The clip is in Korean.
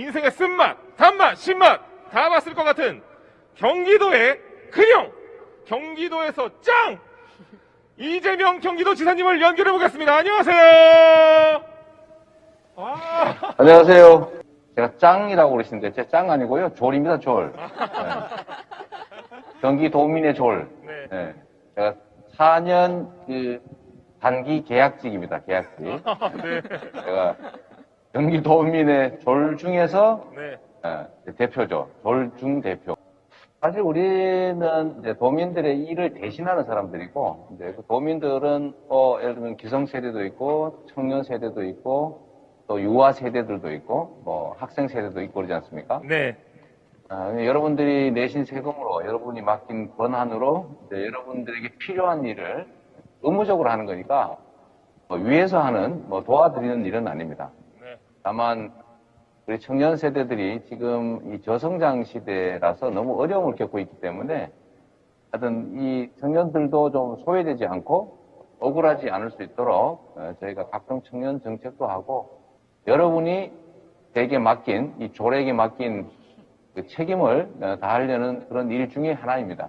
인생의 쓴맛, 단맛, 신맛 다 봤을 것 같은 경기도의 큰형, 경기도에서 짱! 이재명 경기도 지사님을 연결해 보겠습니다. 안녕하세요. 아, 안녕하세요. 제가 짱이라고 그러시는데 제 짱 아니고요. 졸입니다, 졸. 네. 경기도민의 졸. 네. 네. 제가 4년 그 단기 계약직입니다, 계약직. 네, 제가 경기 도민의 졸 중에서 네, 예, 대표죠. 졸 중 대표. 사실 우리는 이제 도민들의 일을 대신하는 사람들이고, 이제 그 도민들은 또 예를 들면 기성 세대도 있고, 청년 세대도 있고, 또 유아 세대들도 있고, 뭐 학생 세대도 있고 그러지 않습니까? 네, 아, 여러분들이 내신 세금으로 여러분이 맡긴 권한으로 이제 여러분들에게 필요한 일을 의무적으로 하는 거니까 뭐 위에서 하는 뭐 도와드리는 일은 아닙니다. 네, 다만 우리 청년 세대들이 지금 이 저성장 시대라서 너무 어려움을 겪고 있기 때문에 하여튼 이 청년들도 좀 소외되지 않고 억울하지 않을 수 있도록 어, 저희가 각종 청년 정책도 하고 여러분이 제게 맡긴 이 조례에게 맡긴 그 책임을 어, 다하려는 그런 일 중에 하나입니다.